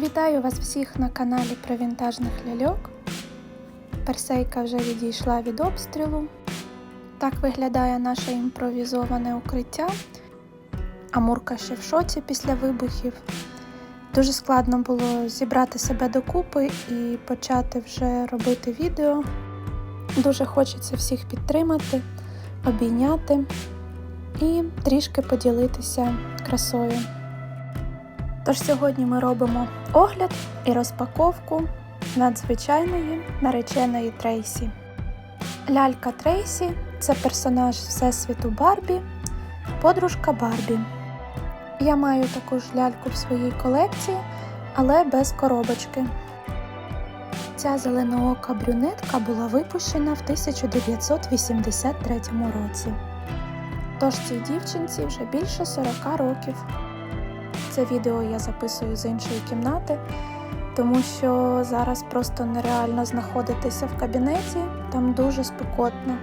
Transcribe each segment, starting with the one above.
Вітаю вас всіх на каналі про вінтажних ляльок. Персейка вже відійшла від обстрілу. Так виглядає наше імпровізоване укриття. Амурка ще в шоці після вибухів. Дуже складно було зібрати себе докупи і почати вже робити відео. Дуже хочеться всіх підтримати, обійняти і трішки поділитися красою. Тож сьогодні ми робимо огляд і розпаковку надзвичайної нареченої Трейсі. Лялька Трейсі це персонаж Всесвіту Барбі, подружка Барбі. Я маю таку ж ляльку в своїй колекції, але без коробочки. Ця зеленоока брюнетка була випущена в 1983 році. Тож цій дівчинці вже більше 40 років. Це відео я записую з іншої кімнати, тому що зараз просто нереально знаходитися в кабінеті, там дуже спекотно.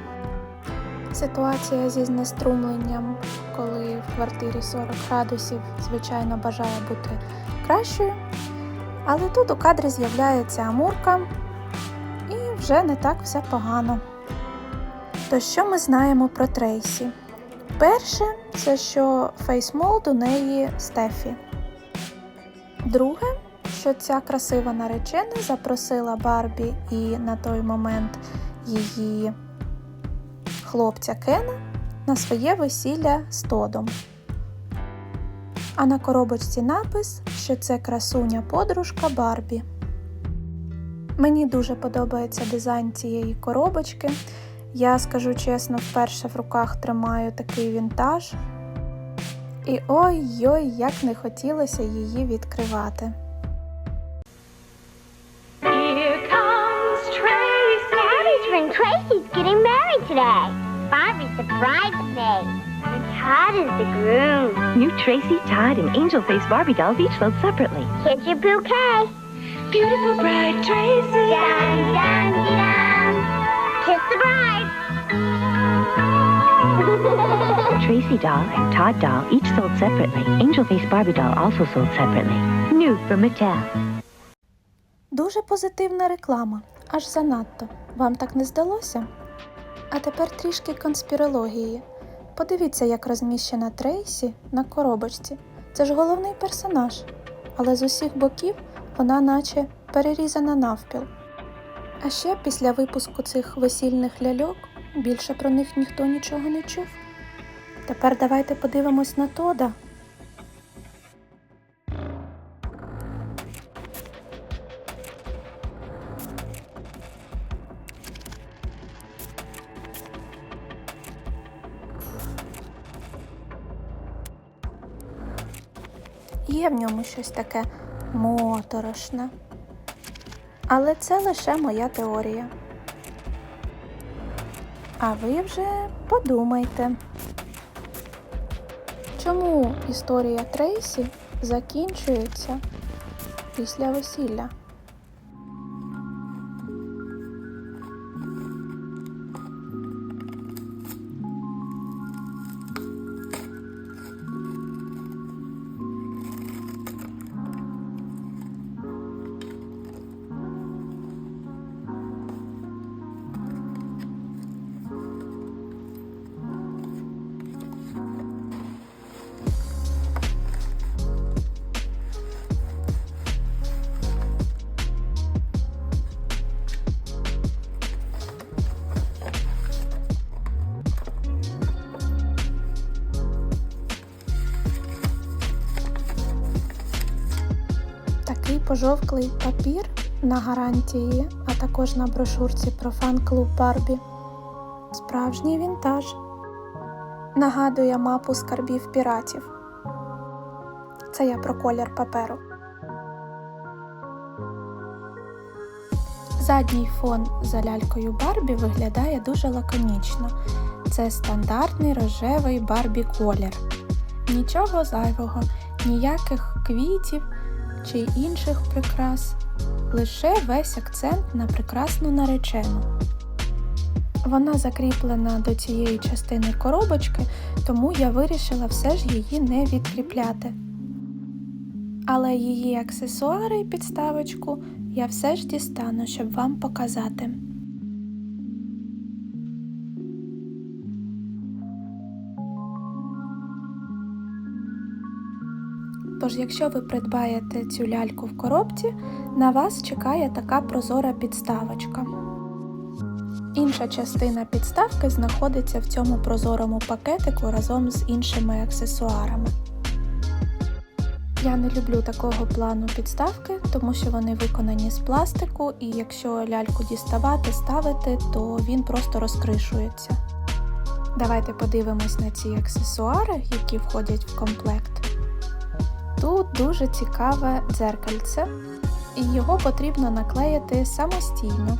Ситуація зі знеструмленням, коли в квартирі 40 градусів, звичайно, бажає бути кращою. Але тут у кадрі з'являється амурка, і вже не так все погано. То що ми знаємо про Трейсі? Перше, це що фейсмолд у неї Стефі. Друге, що ця красива наречена запросила Барбі і на той момент її хлопця Кена на своє весілля з Тодом. А на коробочці напис, що це красуня подружка Барбі. Мені дуже подобається дизайн цієї коробочки. Я скажу чесно, вперше в руках тримаю такий вінтаж. І ой-ой, як не хотілося її відкривати. Tracy's getting married today. Barbie's the bridesmaid, and Todd is the groom. New Tracy, Todd, and Angel Face Barbie dolls each sold separately. Here's your bouquet. Beautiful bride Tracy. Dun, dun, dun. Tracy doll Todd doll each sold separately. Angel Face Barbie doll also sold separately. New from Mattel. Дуже позитивна реклама, аж занадто. Вам так не здалося? А тепер трішки конспірології. Подивіться, як розміщена Трейсі на коробочці. Це ж головний персонаж. Але з усіх боків вона наче перерізана навпіл. А ще після випуску цих весільних ляльок більше про них ніхто нічого не чув. Тепер давайте подивимось на Тода. Є в ньому щось таке моторошне. Але це лише моя теорія. А ви вже подумайте, чому історія Трейсі закінчується після весілля? Пожовклий папір на гарантії, а також на брошурці про фан-клуб Барбі. Справжній вінтаж. Нагадує мапу скарбів піратів. Це я про колір паперу. Задній фон за лялькою Барбі виглядає дуже лаконічно. Це стандартний рожевий Барбі колір. Нічого зайвого, ніяких квітів чи інших прикрас, лише весь акцент на прекрасну наречену. Вона закріплена до цієї частини коробочки, тому я вирішила все ж її не відкріпляти. Але її аксесуари і підставочку я все ж дістану, щоб вам показати. Тож, якщо ви придбаєте цю ляльку в коробці, на вас чекає така прозора підставочка. Інша частина підставки знаходиться в цьому прозорому пакетику разом з іншими аксесуарами. Я не люблю такого плану підставки, тому що вони виконані з пластику, і якщо ляльку діставати, ставити, то він просто розкришується. Давайте подивимось на ці аксесуари, які входять в комплект. Тут дуже цікаве дзеркальце, і його потрібно наклеїти самостійно.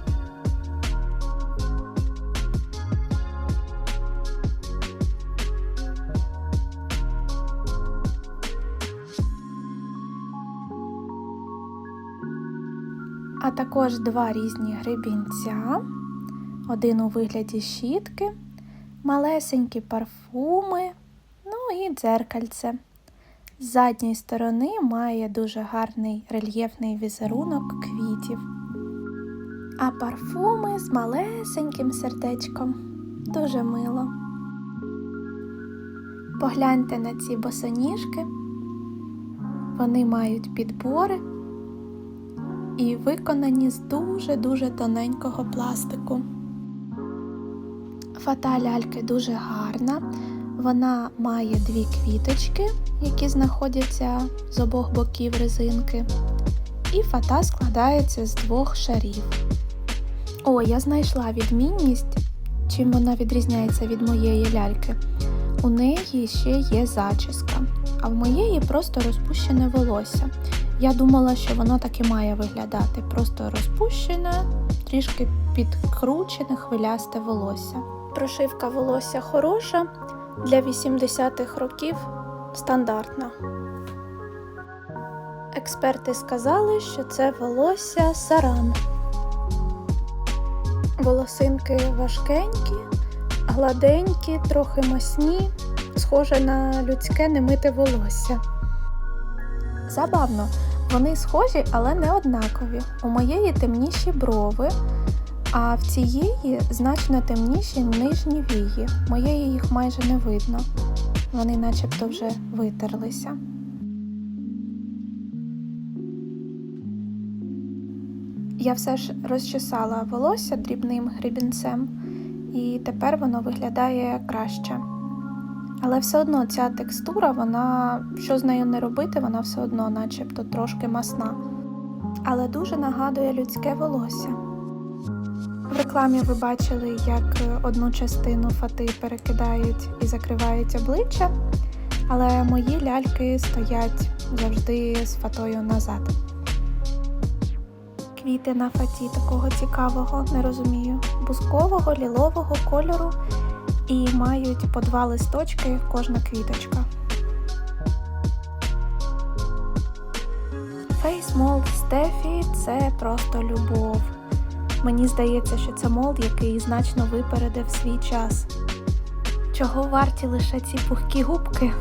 А також два різні гребінця, один у вигляді щітки, малесенькі парфуми, ну і дзеркальце. З задньої сторони має дуже гарний рельєфний візерунок квітів. А парфуми з малесеньким сердечком. Дуже мило. Погляньте на ці босоніжки. Вони мають підбори і виконані з дуже-дуже тоненького пластику. Фата ляльки дуже гарна. Вона має дві квіточки, які знаходяться з обох боків резинки. І фата складається з двох шарів. О, я знайшла відмінність, чим вона відрізняється від моєї ляльки. У неї ще є зачіска, а в моєї просто розпущене волосся. Я думала, що воно так і має виглядати, просто розпущене, трішки підкручене хвилясте волосся. Прошивка волосся хороша, для 80-х років стандартна. Експерти сказали, що це волосся саран. Волосинки важкенькі, гладенькі, трохи масні, схоже на людське немите волосся. Забавно, вони схожі, але не однакові. У моєї темніші брови, а в цієї значно темніші нижні вії. Моєї їх майже не видно. Вони начебто вже витерлися. Я все ж розчесала волосся дрібним гребінцем, і тепер воно виглядає краще. Але все одно ця текстура, вона, що з нею не робити, вона все одно начебто трошки масна. Але дуже нагадує людське волосся. В рекламі ви бачили, як одну частину фати перекидають і закривають обличчя, але мої ляльки стоять завжди з фатою назад. Квіти на фаті такого цікавого, не розумію, бускового, лілового кольору і мають по два листочки кожна квіточка. Mold Steffi – це просто любов. Мені здається, що це молд, який значно випередив свій час. Чого варті лише ці пухкі губки?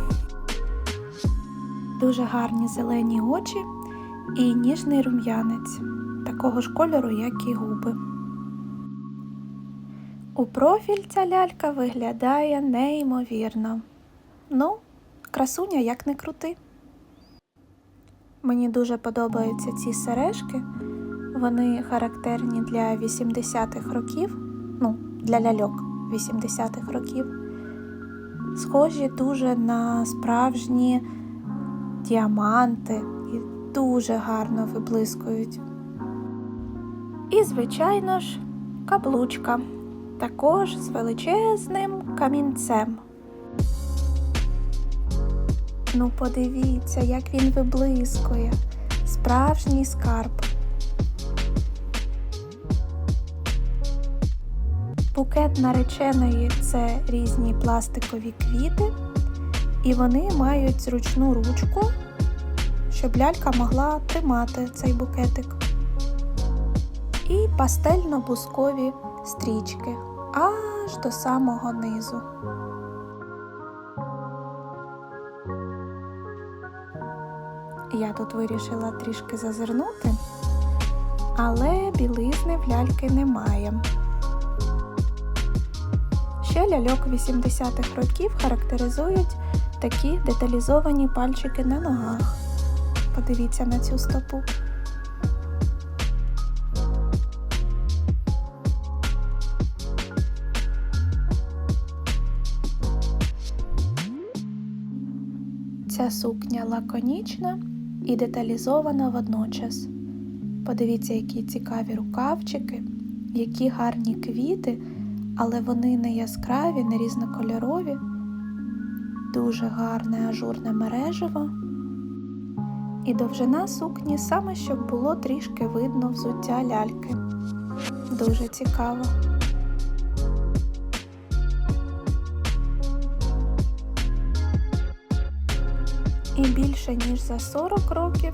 Дуже гарні зелені очі і ніжний рум'янець, такого ж кольору, як і губи. У профіль ця лялька виглядає неймовірно. Ну, красуня як не крути. Мені дуже подобаються ці сережки. Вони характерні для 80-х років, ну, для ляльок 80-х років. Схожі дуже на справжні діаманти і дуже гарно виблискують. І, звичайно ж, каблучка, також з величезним камінцем. Ну, подивіться, як він виблискує. Справжній скарб. Букет нареченої це різні пластикові квіти, і вони мають зручну ручку, щоб лялька могла тримати цей букетик. І пастельно-бускові стрічки аж до самого низу. Я тут вирішила трішки зазирнути, але білизни в ляльки немає. Ще ляльок 80-х років характеризують такі деталізовані пальчики на ногах. Подивіться на цю стопу. Ця сукня лаконічна і деталізована водночас. Подивіться, які цікаві рукавчики, які гарні квіти, але вони не яскраві, не різнокольорові. Дуже гарне ажурне мережево. І довжина сукні саме щоб було трішки видно взуття ляльки. Дуже цікаво. І більше ніж за 40 років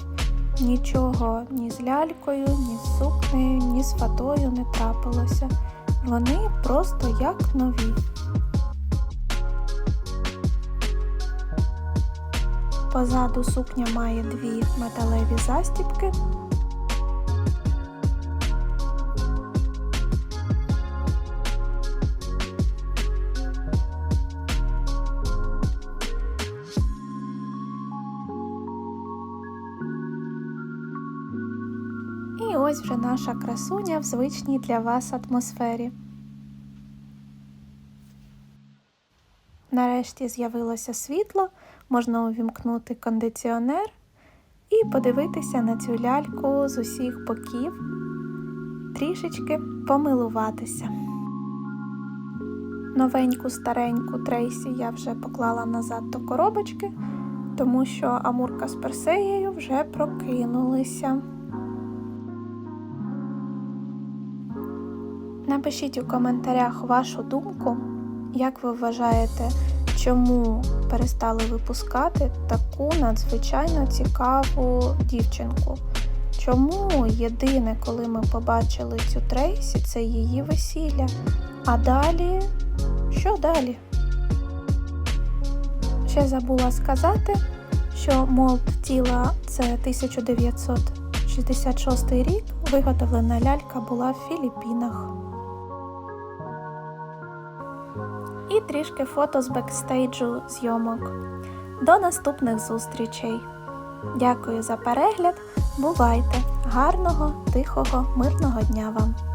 нічого ні з лялькою, ні з сукнею, ні з фатою не трапилося. Вони просто як нові. Позаду сукня має дві металеві застібки. Ось вже наша красуня в звичній для вас атмосфері. Нарешті з'явилося світло, можна увімкнути кондиціонер і подивитися на цю ляльку з усіх боків, трішечки помилуватися. Новеньку стареньку Трейсі я вже поклала назад до коробочки, тому що Амурка з Персеєю вже прокинулися. Напишіть у коментарях вашу думку, як ви вважаєте, чому перестали випускати таку надзвичайно цікаву дівчинку. Чому єдине, коли ми побачили цю Трейсі, це її весілля. А далі, що далі? Ще забула сказати, що молд тіла це 1966 рік, виготовлена лялька була в Філіппінах. І трішки фото з бекстейджу зйомок. До наступних зустрічей! Дякую за перегляд! Бувайте! Гарного, тихого, мирного дня вам!